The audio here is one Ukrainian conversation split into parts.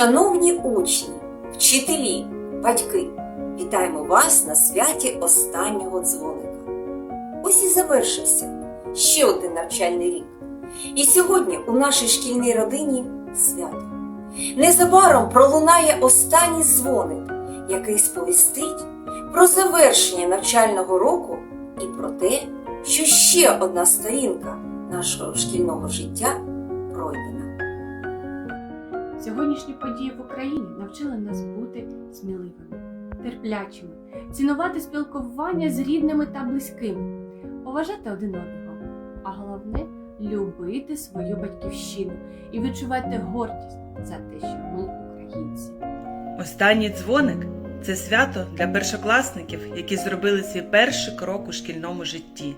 Шановні учні, вчителі, батьки, вітаємо вас на святі останнього дзвоника. Ось і завершився ще один навчальний рік. І сьогодні у нашій шкільній родині свято. Незабаром пролунає останній дзвоник, який сповістить про завершення навчального року і про те, що ще одна сторінка нашого шкільного життя пройдена. Сьогоднішні події в Україні навчили нас бути сміливими, терплячими, цінувати спілкування з рідними та близькими, поважати один одного, а головне любити свою батьківщину і відчувати гордість за те, що ми українці. Останній дзвоник це свято для першокласників, які зробили свій перший крок у шкільному житті.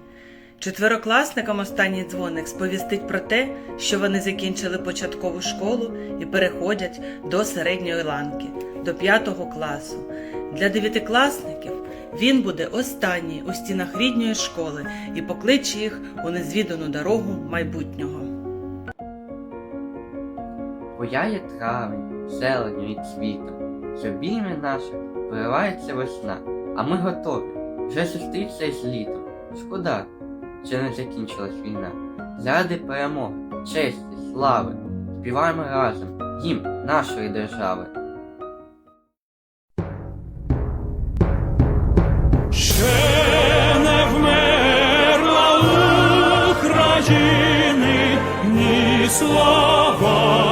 Четверокласникам останній дзвоник сповістить про те, що вони закінчили початкову школу і переходять до середньої ланки, до п'ятого класу. Для дев'ятикласників він буде останній у стінах рідної школи і покличе їх у незвідану дорогу майбутнього. Буяє травень, зеленю і цвітом, з обійми наших виривається весна, а ми готові вже зустрітися із літом. Шкода, що не закінчилась війна. Заради перемоги, честі, слави, співаємо разом гімн нашої держави. Ще не вмерла ні слава,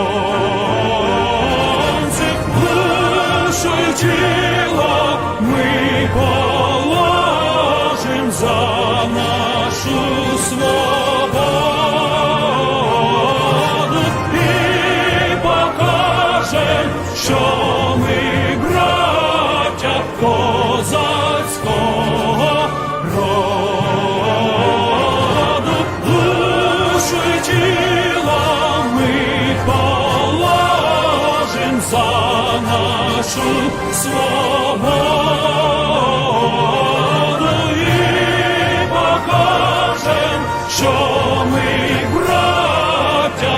й тіло положим за нашу свободу і покажем, що ми браття козацького роду, душу й тіло ми положим за нашу свободу покажем, що ми браття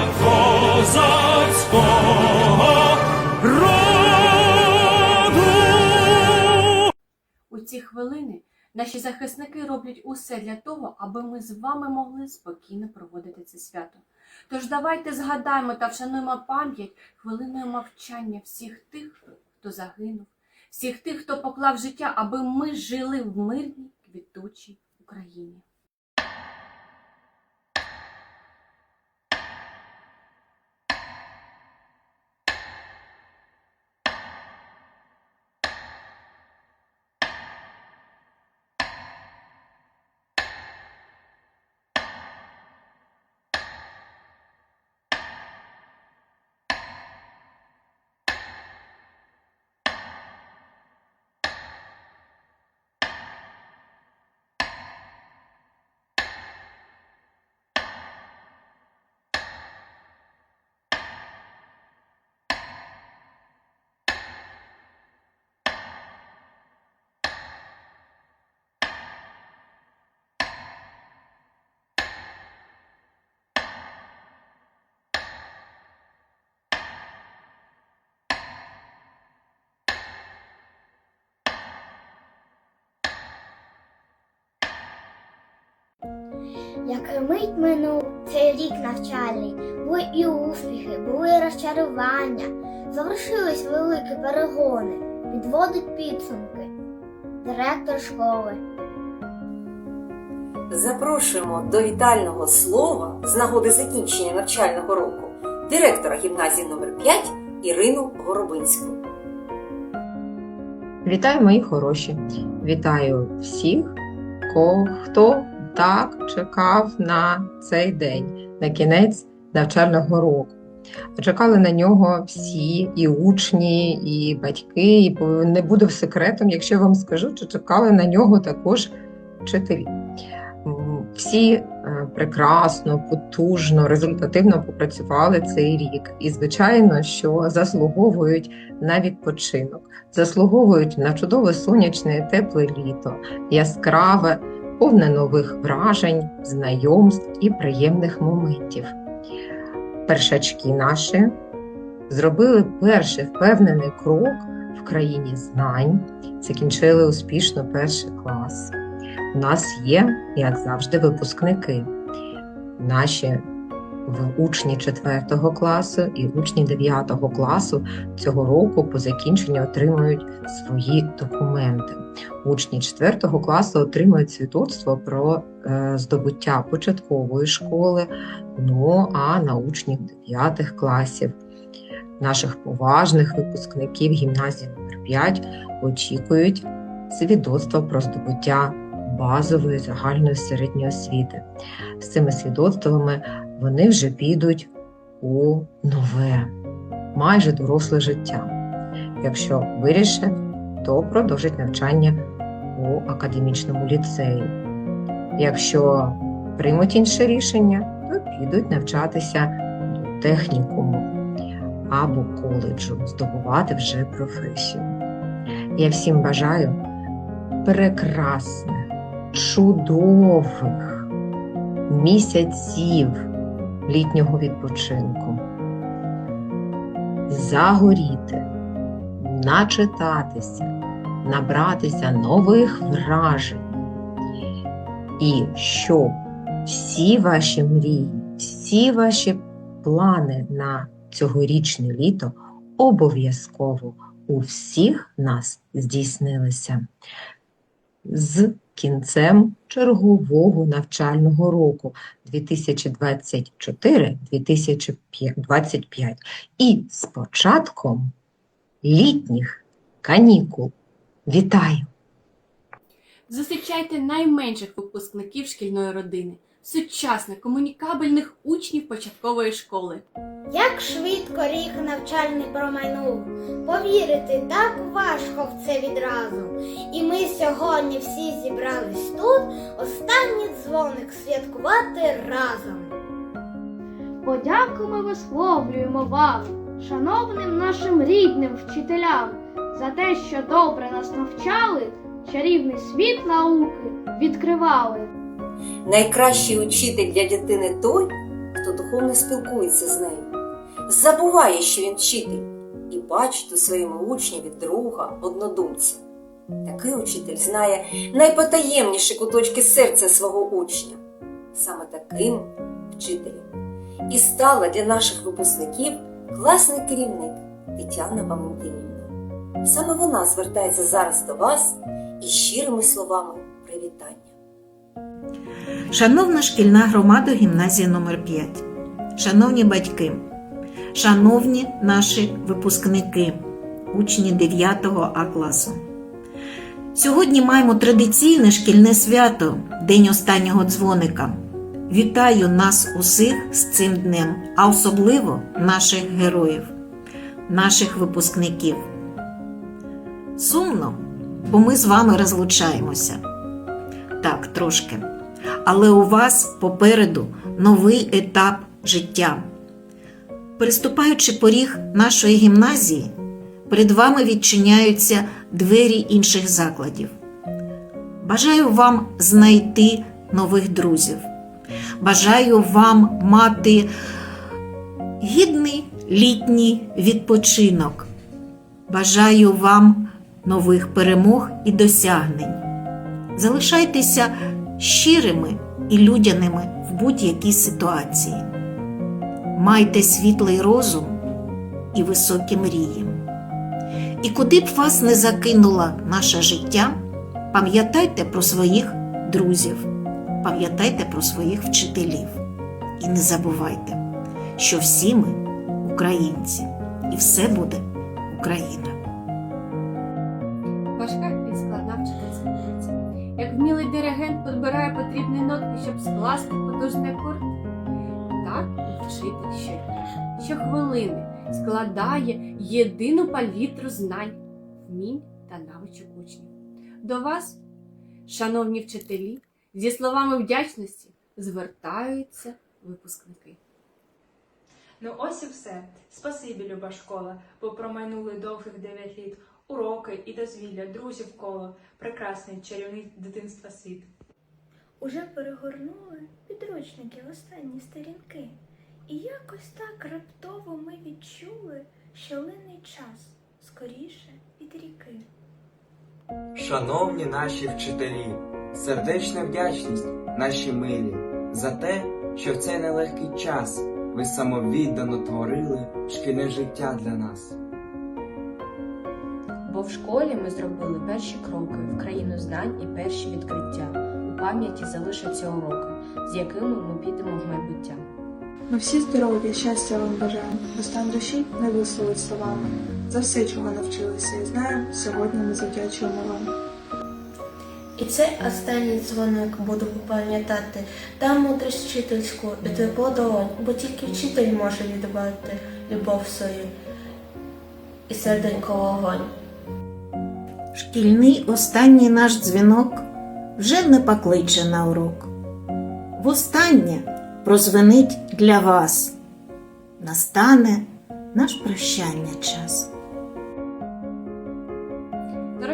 роду. У ці хвилини наші захисники роблять усе для того, аби ми з вами могли спокійно проводити це свято. Тож давайте згадаємо та вшануємо пам'ять хвилиною мовчання всіх тих, хто загинув, всіх тих, хто поклав життя, аби ми жили в мирній квітучій Україні. Як мить минув цей рік навчальний, були і успіхи, були і розчарування, завершились великі перегони, підводить підсумки. Директор школи. Запрошуємо до вітального слова з нагоди закінчення навчального року директора гімназії номер 5 Ірину Горобинську. Вітаю, мої хороші! Вітаю всіх, ко- хто так чекав на цей день, на кінець навчального року. Чекали на нього всі і учні, і батьки, і не буде секретом, якщо вам скажу, що чекали на нього також вчителі. Всі е, прекрасно, потужно, результативно попрацювали цей рік. І, звичайно, що заслуговують на відпочинок, заслуговують на чудове сонячне, тепле літо, яскраве, повне нових вражень, знайомств і приємних моментів. Першачки наші зробили перший впевнений крок в країні знань, закінчили успішно перший клас. У нас є, як завжди, випускники. Наші учні 4 класу і учні 9 класу цього року по закінченню отримують свої документи. Учні 4 класу отримують свідоцтво про е, здобуття початкової школи, ну а на учнів 9 класів наших поважних випускників гімназії номер 5 очікують свідоцтво про здобуття базової загальної середньої освіти. З цими свідоцтвами вони вже підуть у нове, майже доросле життя. Якщо вирішать, то продовжать навчання у академічному ліцеї. Якщо приймуть інше рішення, то підуть навчатися до технікуму або коледжу, здобувати вже професію. Я всім бажаю прекрасних, чудових місяців літнього відпочинку. Загоріти, начитатися, набратися нових вражень. І щоб всі ваші мрії, всі ваші плани на цьогорічне літо обов'язково у всіх нас здійснилися. З кінцем чергового навчального року 2024-2025 і з початком літніх канікул. Вітаю! Зустрічайте найменших випускників шкільної родини, сучасних комунікабельних учнів початкової школи. Як швидко рік навчальний промайнув, повірити так важко в це відразу. І ми сьогодні всі зібрались тут, останній дзвоник святкувати разом. Подяку ми висловлюємо вам, шановним нашим рідним вчителям, за те, що добре нас навчали, чарівний світ науки відкривали. Найкращий учитель для дитини той, хто духовно спілкується з нею, забуває, що він вчитель, і бачить у своєму учневі друга, однодумця. Такий учитель знає найпотаємніші куточки серця свого учня. Саме таким вчителем і стала для наших випускників класний керівник Тетяна Валентинівна. Саме вона звертається зараз до вас із щирими словами привітання. Шановна шкільна громада гімназії номер 5 шановні батьки, шановні наші випускники, учні 9 А класу. Сьогодні маємо традиційне шкільне свято День останнього дзвоника. Вітаю нас усіх з цим днем, а особливо наших героїв, наших випускників. Сумно, бо ми з вами розлучаємося. Так, трошки але у вас попереду новий етап життя. Переступаючи поріг нашої гімназії, перед вами відчиняються двері інших закладів. Бажаю вам знайти нових друзів. Бажаю вам мати гідний літній відпочинок. Бажаю вам нових перемог і досягнень. Залишайтеся щирими і людяними в будь-якій ситуації. Майте світлий розум і високі мрії. І куди б вас не закинуло наше життя, пам'ятайте про своїх друзів, пам'ятайте про своїх вчителів. І не забувайте, що всі ми українці, і все буде Україна. Важка і складна вчительська праця. Як вмілий диригент підбирає потрібні нотки, щоб скласти потужний акорд, так і вчитель щодня, щохвилини складає єдину палітру знань, вмінь та навичок учнів. До вас, шановні вчителі, зі словами вдячності звертаються випускники. Ну ось і все. Спасибі, люба школа, бо промайнули довгих дев'ять літ. Уроки і дозвілля, друзів коло, прекрасний чарівний дитинства світ. Уже перегорнули підручники останні сторінки, і якось так раптово ми відчули, що лине час скоріше від ріки. Шановні наші вчителі, сердечна вдячність наші милі за те, що в цей нелегкий час ви самовіддано творили шкільне життя для нас. Бо в школі ми зробили перші кроки в країну знань і перші відкриття. У пам'яті залишаться уроки, з якими ми підемо в майбуття. Ми всі здоров'я, щастя вам бажаємо, бо стан душі не висловить словами. За все, чого навчилися і знаємо, сьогодні ми завдячуємо вам. І цей останній дзвоник буду пам'ятати, та мудрість вчительську і тепло долонь, бо тільки вчитель може віддавати любов свою і серденько вогонь. Шкільний останній наш дзвінок вже не покличе на урок. Востаннє прозвенить для вас. Настане наш прощання час.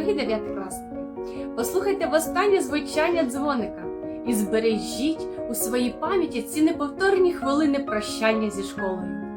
Дорогі дев'ятикласники, послухайте востаннє звучання дзвоника і збережіть у своїй пам'яті ці неповторні хвилини прощання зі школою.